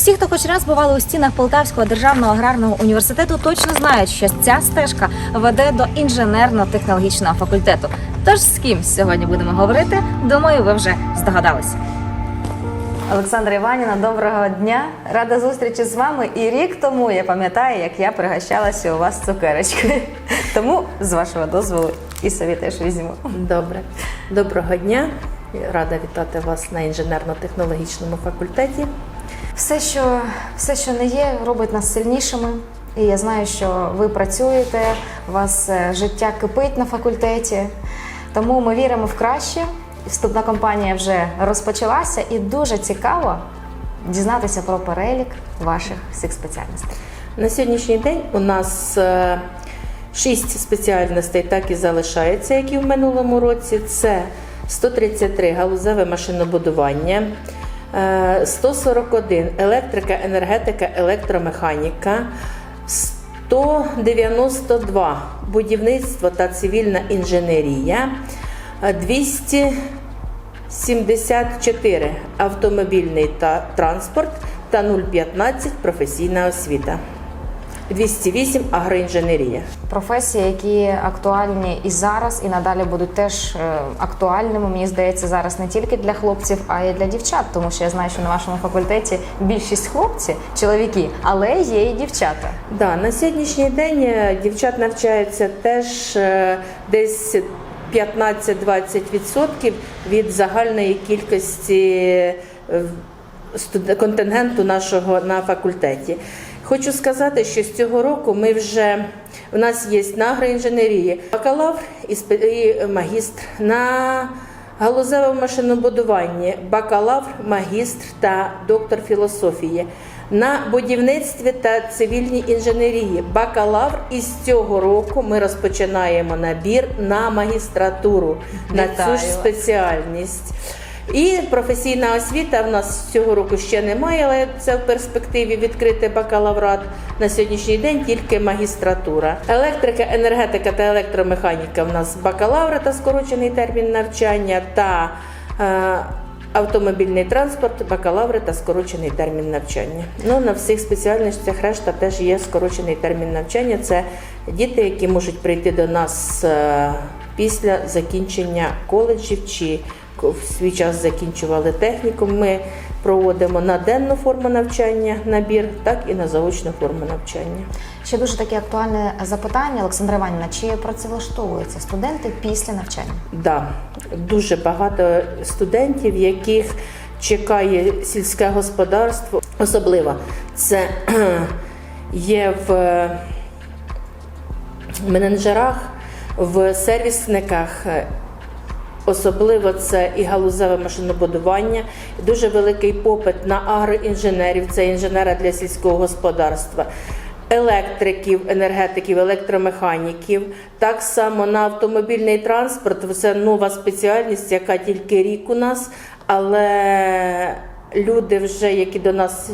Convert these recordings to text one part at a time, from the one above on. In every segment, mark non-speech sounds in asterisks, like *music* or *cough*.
Всі, хто хоч раз бували у стінах Полтавського державного аграрного університету, точно знають, що ця стежка веде до інженерно-технологічного факультету. Тож з ким сьогодні будемо говорити, думаю, ви вже здогадалися. Олександра Іванівна, доброго дня. Рада зустрічі з вами. І рік тому я пам'ятаю, як я пригощалася у вас цукерочкою. *laughs* Тому, з вашого дозволу, і собі теж візьму. Добре. Доброго дня. Рада вітати вас на інженерно-технологічному факультеті. Все, що все, що не є, робить нас сильнішими. І я знаю, що ви працюєте, у вас е, життя кипить на факультеті. Тому ми віримо в краще. Вступна кампанія вже розпочалася, і дуже цікаво дізнатися про перелік ваших всіх спеціальностей. На сьогоднішній день у нас е, шість спеціальностей так і залишається, як і в минулому році. Це 133 галузеве машинобудування, 141 електрика, енергетика, електромеханіка, 192 будівництво та цивільна інженерія, е, 274 автомобільний та транспорт. Та 015 професійна освіта. 208 агроінженерія. Професії, які актуальні і зараз, і надалі будуть теж е, актуальними. Мені здається, зараз не тільки для хлопців, а й для дівчат, тому що я знаю, що на вашому факультеті більшість хлопці, чоловіки, але є і дівчата. Да, на сьогоднішній день е, дівчат навчаються теж е, десь 15-20% від загальної кількості контингенту нашого на факультеті. Хочу сказати, що з цього року ми вже у нас є на агроінженерії бакалавр і, магістр на галузевому машинобудуванні, бакалавр, магістр та доктор філософії. На будівництві та цивільній інженерії бакалавр і з цього року ми розпочинаємо набір на магістратуру на цю ж спеціальність. І професійна освіта в нас цього року ще немає, але це в перспективі відкрити бакалаврат. На сьогоднішній день тільки магістратура. Електрика, енергетика та електромеханіка в нас бакалавра та скорочений термін навчання та е, автомобільний транспорт, бакалаври та скорочений термін навчання. Ну на всіх спеціальностях решта теж є скорочений термін навчання. Це діти, які можуть прийти до нас е, після закінчення коледжів чи в свій час закінчували технікум. Ми проводимо на денну форму навчання набір, так і на заочну форму навчання. Ще дуже таке актуальне запитання, Олександра Іванівна, чи працевлаштовуються студенти після навчання? Да, дуже багато студентів, яких чекає сільське господарство. Особливо це *clears throat* є в менеджерах, в сервісниках. Особливо це і галузеве машинобудування, дуже великий попит на агроінженерів, це інженера для сільського господарства, електриків, енергетиків, електромеханіків. Так само на автомобільний транспорт це нова спеціальність, яка тільки рік у нас, але люди, вже які до нас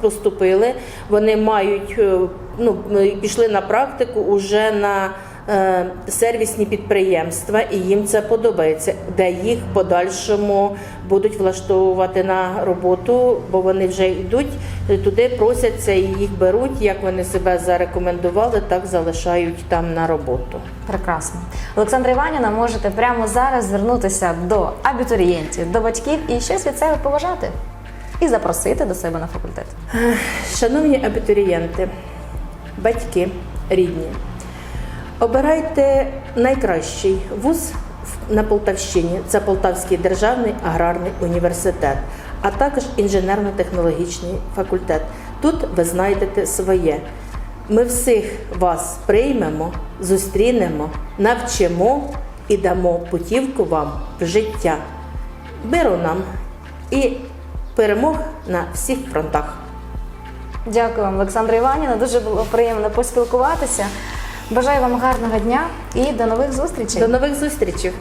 поступили, вони мають е, ну, пішли на практику уже на сервісні підприємства, і їм це подобається, де їх в подальшому будуть влаштовувати на роботу, бо вони вже йдуть туди, просяться і їх беруть. Як вони себе зарекомендували, так залишають там на роботу. Прекрасно. Олександра Іванівна, можете прямо зараз звернутися до абітурієнтів, до батьків і щось від себе побажати. І запросити до себе на факультет. Шановні абітурієнти, батьки, рідні, обирайте найкращий вуз на Полтавщині. Це Полтавський державний аграрний університет, а також інженерно-технологічний факультет. Тут ви знайдете своє. Ми всіх вас приймемо, зустрінемо, навчимо і дамо путівку вам в життя. Миру нам і перемог на всіх фронтах. Дякую вам, Олександра Іванівна. Дуже було приємно поспілкуватися. Бажаю вам гарного дня і до нових зустрічей. До нових зустрічей!